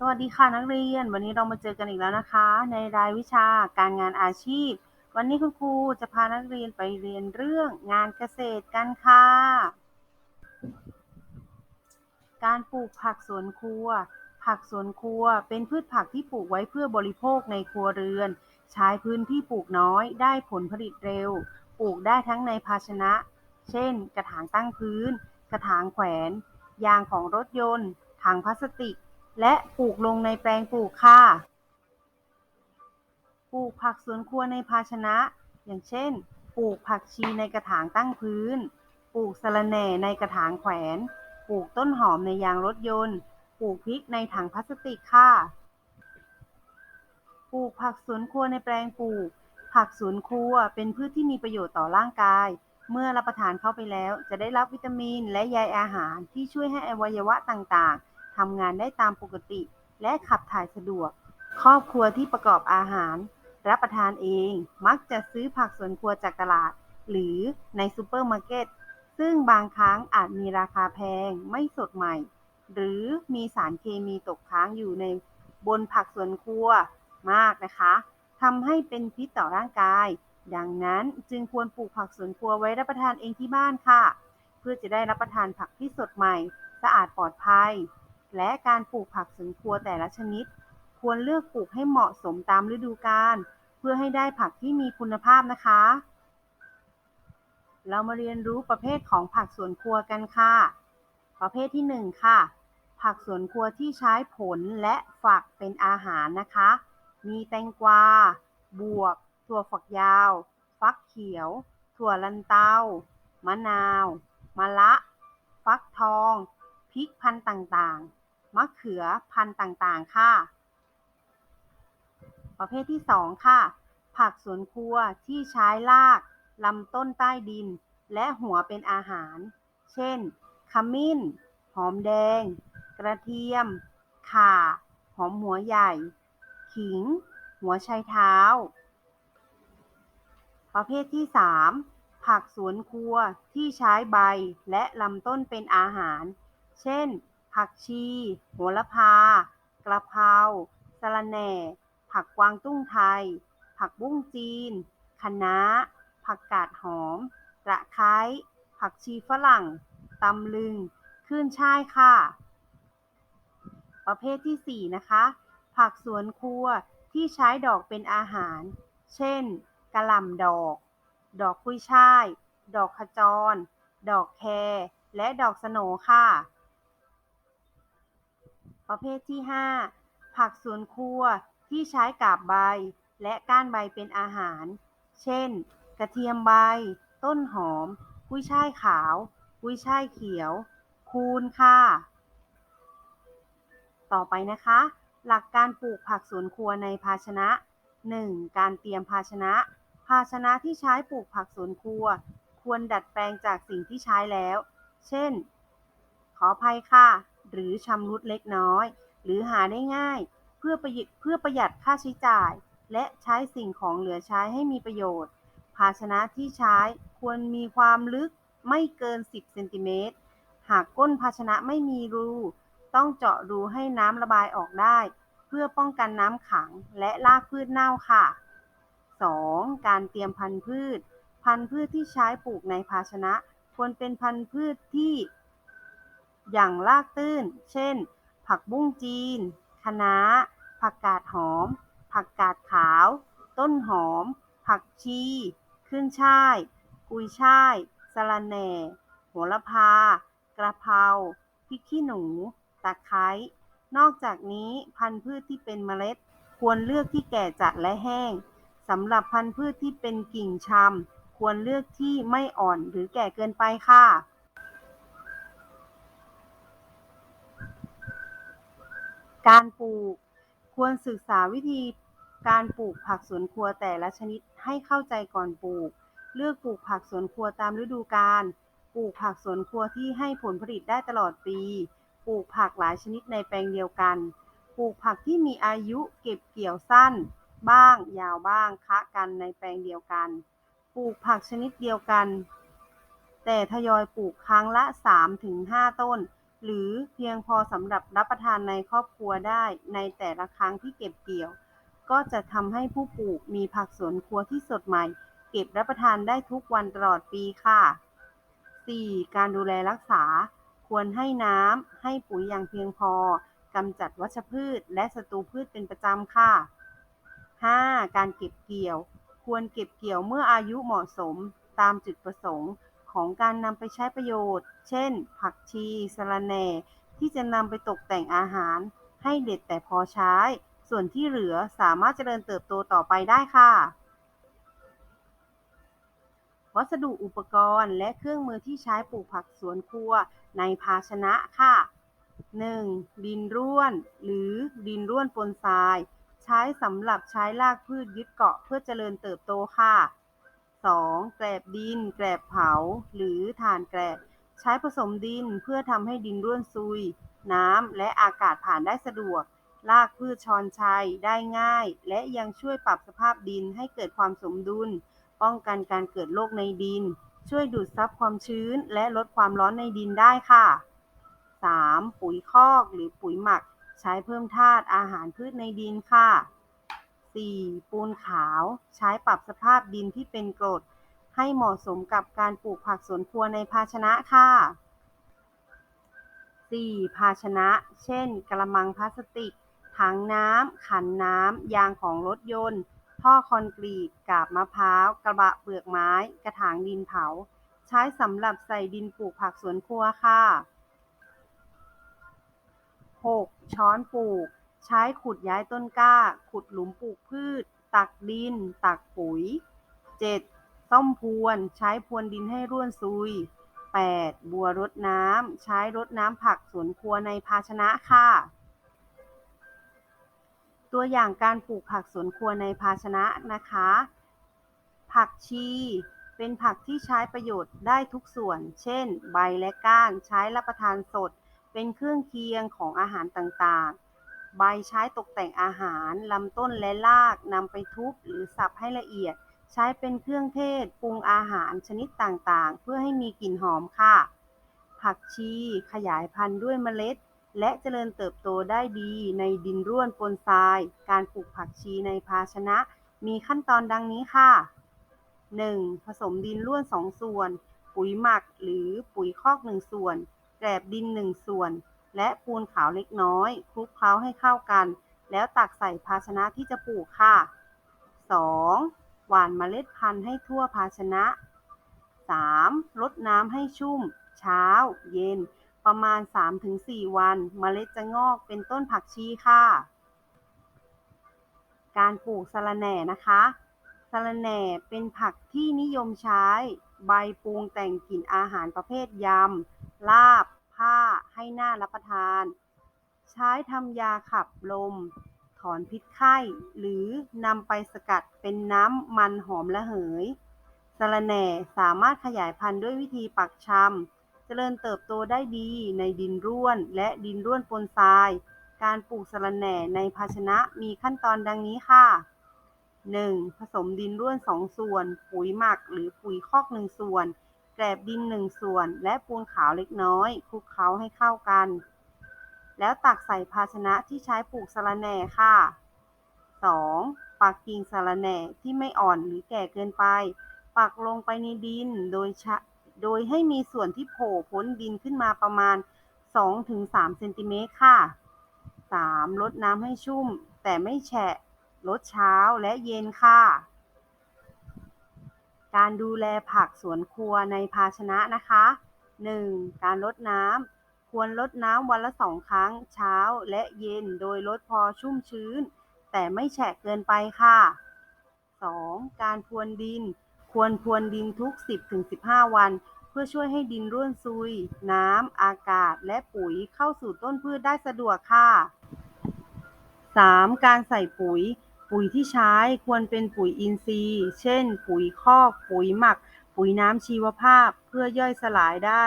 สวัสดีค่ะนักเรียน วันนี้เรามาเจอกันอีกแล้วนะคะ ในรายวิชาการงานอาชีพ วันนี้คุณครูจะพานักเรียนไปเรียนเรื่องงานเกษตรกันค่ะ การปลูกผักสวนครัว ผักสวนครัวเป็นพืชผักที่ปลูกไว้เพื่อบริโภคในครัวเรือน ใช้พื้นที่ปลูกน้อยได้ผลผลิตเร็ว ปลูกได้ทั้งในภาชนะ เช่น กระถางตั้งพื้น กระถางแขวน ยางของรถยนต์ ถังพลาสติก และปลูกลงในแปลงปลูกค่ะ ปลูกผักสวนครัวในภาชนะ อย่างเช่น ปลูกผักชีในกระถางตั้งพื้น ปลูกสะระแหน่ในกระถางแขวน ปลูกต้นหอมในยางรถยนต์ ปลูกพริกในถังพลาสติกค่ะ ปลูกผักสวนครัวในแปลงปลูก ผักสวนครัวเป็นพืชที่มีประโยชน์ต่อร่างกายเมื่อรับประทานเข้าไปแล้วจะได้รับวิตามินและใยอาหารที่ช่วยให้อวัยวะต่างๆ ทำงานได้ตามปกติ และขับถ่ายสะดวก ครอบครัวที่ประกอบอาหาร รับประทานเอง มักจะซื้อผักสวนครัวจากตลาด หรือในซูเปอร์มาร์เก็ต ซึ่งบางครั้งอาจมีราคาแพง ไม่สดใหม่ หรือมีสารเคมีตกค้างอยู่ในบนผักสวนครัวมากนะคะทำให้เป็นพิษต่อร่างกาย ดังนั้นจึงควรปลูกผักสวนครัวไว้รับประทานเองที่บ้านค่ะ เพื่อจะได้รับประทานผักที่สดใหม่ สะอาดปลอดภัย และการปลูกผักสวนครัวแต่ละชนิด ควรเลือกปลูกให้เหมาะสมตามฤดูกาลเพื่อให้ได้ผักที่มีคุณภาพนะคะ เรามาเรียนรู้ประเภทของผักสวนครัวกันค่ะ ประเภทที่ 1 ค่ะ ผักสวนครัวที่ใช้ผลและฝักเป็นอาหารนะคะ มีแตงกวา บวบถั่วฝักยาว ฟักเขียว ถั่วลันเตามะนาว มะละ ฟักทอง พริกพันธุ์ต่างๆ มะเขือพันธุ์ต่างๆ ค่ะ ประเภทที่ 2 ค่ะ ผักสวนครัวที่ใช้รากลำต้นใต้ดิน และหัวเป็นอาหาร เช่น ขมิ้น หอมแดง กระเทียม ข่า หอมหัวใหญ่ ขิง หัวไชเท้า ประเภทที่ 3 ผักสวนครัวที่ใช้ใบและลำต้นเป็นอาหาร เช่น ผักชี โหระพา กระเพราสะระแหน่ ผักกวางตุ้งไทย ผักบุ้งจีน คะน้า ผักกาดหอมตะไคร้ผักชีฝรั่ง ตำลึง ขึ้นช่ายค่ะ ประเภทที่ 4 นะคะ ผักสวนครัวที่ใช้ดอกเป็นอาหาร เช่น กระหล่ำดอก ดอกกุ้ยช่าย ดอกขจร ดอกแครและดอกสโหนค่ะ ประเภทที่ 5 ผักสวนครัวที่ใช้กาบใบและก้านใบเป็นอาหาร เช่น กระเทียมใบ ต้นหอม กุ้ยช่ายขาว กุ้ยช่ายเขียว คูนค่ะ ต่อไปนะคะ หลักการปลูกผักสวนครัวในภาชนะ 1. การเตรียมภาชนะ ภาชนะที่ใช้ปลูกผักสวนครัว ควรดัดแปลงจากสิ่งที่ใช้แล้ว เช่น ขออภัยค่ะ หรือชำรุดเล็กน้อย หรือหาได้ง่าย เพื่อประหยัดเพื่อประหยัดค่าใช้จ่าย และใช้สิ่งของเหลือใช้ให้มีประโยชน์ ภาชนะที่ใช้ควรมีความลึกไม่เกิน 10เซนติเมตรหากก้นภาชนะไม่มีรู ต้องเจาะรูให้น้ำระบายออกได้ เพื่อป้องกันน้ำขังและรากพืชเน่าค่ะ 2. การเตรียมพันธุ์พืช พันธุ์พืชที่ใช้ปลูกในภาชนะ ควรเป็นพันธุ์พืชที่ อย่างรากตื้น เช่น ผักบุ้งจีน คะน้า ผักกาดหอม ผักกาดขาว ต้นหอม ผักชี ขึ้นช่าย กุยช่าย สะระแหน่ โหระพา กระเพรา พริกขี้หนู ตะไคร้ นอกจากนี้พันธุ์พืชที่เป็นเมล็ด ควรเลือกที่แก่จัดและแห้งสำหรับพันธุ์พืชที่เป็นกิ่งชำควรเลือกที่ไม่อ่อนหรือแก่เกินไปค่ะ การปลูก ควรศึกษาวิธีการปลูกผักสวนครัวแต่ละชนิดให้เข้าใจก่อนปลูก เลือกปลูกผักสวนครัวตามฤดูกาล ปลูกผักสวนครัวที่ให้ผลผลิตได้ตลอดปี ปลูกผักหลายชนิดในแปลงเดียวกัน ปลูกผักที่มีอายุเก็บเกี่ยวสั้น บ้าง ยาวบ้างคะกันในแปลงเดียวกัน ปลูกผักชนิดเดียวกัน แต่ทยอยปลูกครั้งละ 3-5 ต้น หรือเพียงพอสำหรับรับประทานในครอบครัวได้ในแต่ละครั้งที่เก็บเกี่ยว ก็จะทำให้ผู้ปลูกมีผักสวนครัวที่สดใหม่ เก็บรับประทานได้ทุกวันตลอดปีค่ะ 4. การดูแลรักษา ควรให้น้ำให้ปุ๋ยอย่างเพียงพอกำจัดวัชพืช และศัตรูพืชเป็นประจำค่ะ 5. การเก็บเกี่ยว ควรเก็บเกี่ยวเมื่ออายุเหมาะสมตามจุดประสงค์ ของการนำไปใช้ประโยชน์ เช่น ผักชีสะระแหน่ ที่จะนำไปตกแต่งอาหาร ให้เด็ดแต่พอใช้ ส่วนที่เหลือสามารถเจริญเติบโตต่อไปได้ค่ะ วัสดุอุปกรณ์และเครื่องมือที่ใช้ปลูกผักสวนครัวในภาชนะค่ะ 1. ดินร่วน หรือดินร่วนปนทราย ใช้สำหรับใช้รากพืชยึดเกาะเพื่อเจริญเติบโตค่ะ 2. แกลบดิน แกลบเผา หรือถ่านแกลบ ใช้ผสมดินเพื่อทำให้ดินร่วนซุย น้ำและอากาศผ่านได้สะดวกรากพืชชอนชัยได้ง่าย และยังช่วยปรับสภาพดินให้เกิดความสมดุล ป้องกันการเกิดโรคในดิน ช่วยดูดซับความชื้น และลดความร้อนในดินได้ค่ะ 3. ปุ๋ยคอกหรือปุ๋ยหมัก ใช้เพิ่มธาตุอาหารพืชในดินค่ะ 4. ปูนขาวใช้ปรับสภาพดินที่เป็นกรด ให้เหมาะสมกับการปลูกผักสวนครัวในภาชนะค่ะ 4. ภาชนะ เช่น กระมังพลาสติก ถังน้ำ ขันน้ำ ยางของรถยนต์ ท่อคอนกรีต กาบมะพร้าว กระบะเปลือกไม้ กระถางดินเผา ใช้สำหรับใส่ดินปลูกผักสวนครัวค่ะ 6. ช้อนปลูก ใช้ขุดย้ายต้นกล้า ขุดหลุมปลูกพืช ตักดิน ตักปุ๋ย 7. ซ่อมพรวน ใช้พรวนดินให้ร่วนซุย 8. บัวรดน้ำ ใช้รดน้ำผักสวนครัวในภาชนะค่ะ ตัวอย่างการปลูกผักสวนครัวในภาชนะนะคะ ผักชีเป็นผักที่ใช้ประโยชน์ได้ทุกส่วน เช่น ใบและก้าน ใช้รับประทานสด เป็นเครื่องเคียงของอาหารต่างๆ ใบใช้ตกแต่งอาหาร ลำต้นและรากนำไปทุบหรือสับให้ละเอียด ใช้เป็นเครื่องเทศ ปรุงอาหารชนิดต่างๆ เพื่อให้มีกลิ่นหอมค่ะ ผักชีขยายพันธุ์ด้วยเมล็ด และเจริญเติบโตได้ดีในดินร่วนปนทราย การปลูกผักชีในภาชนะ มีขั้นตอนดังนี้ค่ะ 1. ผสมดินร่วน 2 ส่วน ปุ๋ยหมักหรือปุ๋ยคอก 1 ส่วนแกลบดิน 1 ส่วน และปูนขาวเล็กน้อย คลุกเคล้าให้เข้ากัน แล้วตักใส่ภาชนะที่จะปลูกค่ะ 2. หว่านเมล็ดพันธุ์ให้ทั่วภาชนะ 3. รดน้ำให้ชุ่ม เช้า เย็น ประมาณ 3-4 วันเมล็ดจะงอกเป็นต้นผักชีค่ะ การปลูกสะระแหน่นะคะสะระแหน่เป็นผักที่นิยมใช้ ใบปรุงแต่งกลิ่นอาหารประเภทยำ ลาบ ผ้าให้หน่ารับประทาน ใช้ทำยาขับลม ถอนพิษไข้ หรือนำไปสกัดเป็นน้ำมันหอมระเหยสะระแหน่สามารถขยายพันธุ์ด้วยวิธีปักชำ เจริญเติบโตได้ดีในดินร่วน และดินร่วนปนทราย การปลูกสะระแหน่ในภาชนะมีขั้นตอนดังนี้ค่ะ 1. ผสมดินร่วน 2 ส่วน ปุ๋ยหมักหรือปุ๋ยคอก 1 ส่วน แกลบดิน1ส่วนและปูนขาวเล็กน้อยคลุกเคล้าให้เข้ากัน แล้วตักใส่ภาชนะที่ใช้ปลูกสะระแหน่ค่ะ 2. ปักกิ่งสะระแหน่ที่ไม่อ่อนหรือแก่เกินไป ปักลงไปในดินโดยชะโดยให้มีส่วนที่โผล่พ้นดินขึ้นมาประมาณ 2-3เซนติเมตรค่ะ 3. รดน้ำให้ชุ่ม แต่ไม่แฉะลดเช้าและเย็นค่ะ การดูแลผักสวนครัวในภาชนะนะคะ 1. การรดน้ำ ควรรดน้ำวันละสองครั้ง เช้าและเย็น โดยรดพอชุ่มชื้น แต่ไม่แฉะเกินไปค่ะ 2. การพรวนดิน ควรพรวนดินทุก 10-15 วัน เพื่อช่วยให้ดินร่วนซุย น้ำ อากาศ และปุ๋ยเข้าสู่ต้นพืชได้สะดวกค่ะ 3. การใส่ปุ๋ย ปุ๋ยที่ใช้ควรเป็นปุ๋ยอินทรีย์ เช่น ปุ๋ยคอก ปุ๋ยหมัก ปุ๋ยน้ำชีวภาพ เพื่อย่อยสลายได้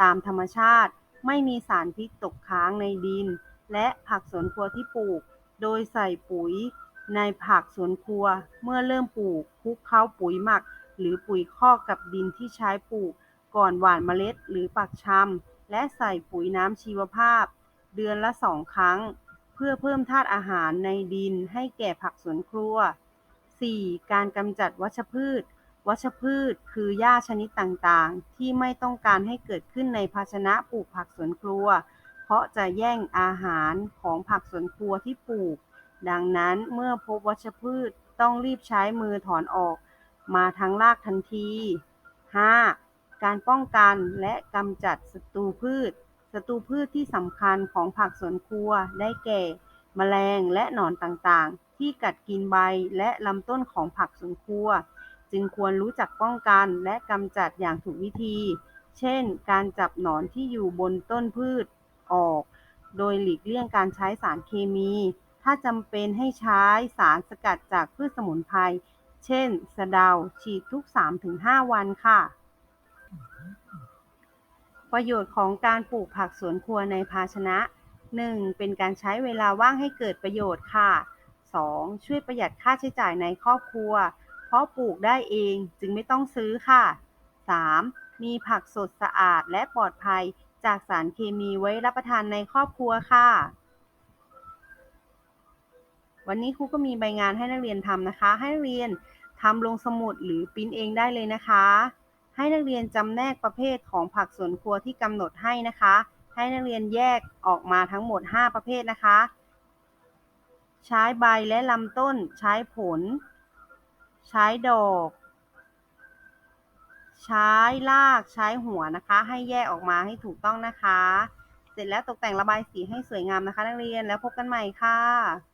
ตามธรรมชาติ ไม่มีสารพิษตกค้างในดิน และผักสวนครัวที่ปลูก โดยใส่ปุ๋ยในผักสวนครัว เมื่อเริ่มปลูกคลุกเคล้าปุ๋ยหมัก หรือปุ๋ยคอกกับดินที่ใช้ปลูก ก่อนหว่านเมล็ดหรือปักชำและใส่ปุ๋ยน้ำชีวภาพ เดือนละสองครั้ง พื่อเพิ่มธาตุอาหารในดินให้แก่ผักสวนครัว 4. การกำจัดวัชพืช วัชพืชคือหญ้าชนิดต่างๆ ที่ไม่ต้องการให้เกิดขึ้นในภาชนะปลูกผักสวนครัว เพราะจะแย่งอาหารของผักสวนครัวที่ปลูก ดังนั้นเมื่อพบวัชพืชต้องรีบใช้มือถอนออก มาทั้งรากทันที 5. การป้องกันและกำจัดศัตรูพืช ศัตรูพืชที่สำคัญของผักสวนครัวได้แก่ แมลงและหนอนต่างๆ ที่กัดกินใบและลำต้นของผักสวนครัว จึงควรรู้จักป้องกันและกำจัดอย่างถูกวิธี เช่น การจับหนอนที่อยู่บนต้นพืชออก โดยหลีกเลี่ยงการใช้สารเคมี ถ้าจำเป็นให้ใช้สารสกัดจากพืชสมุนไพร เช่น สะเดา ฉีดทุก 3-5 วันค่ะ ประโยชน์ของการปลูกผักสวนครัวในภาชนะ 1. เป็นการใช้เวลาว่างให้เกิดประโยชน์ค่ะ 2. ช่วยประหยัดค่าใช้จ่ายในครอบครัว เพราะปลูกได้เองจึงไม่ต้องซื้อค่ะ 3. มีผักสดสะอาดและปลอดภัยจากสารเคมีไว้รับประทานในครอบครัวค่ะ วันนี้ครูก็มีใบงานให้นักเรียนทำนะคะ ให้นักเรียนทำลงสมุดหรือปิ้นเองได้เลยนะคะ ให้นักเรียนจำแนกประเภทของผักสวนครัวที่กำหนดให้นะคะ ให้นักเรียนแยกออกมาทั้งหมด 5 ประเภทนะคะ ใช้ใบและลำต้น ใช้ผล ใช้ดอก ใช้ราก ใช้หัวนะคะ ให้แยกออกมาให้ถูกต้องนะคะ เสร็จแล้วตกแต่งระบายสีให้สวยงามนะคะ นักเรียนแล้วพบกันใหม่ค่ะ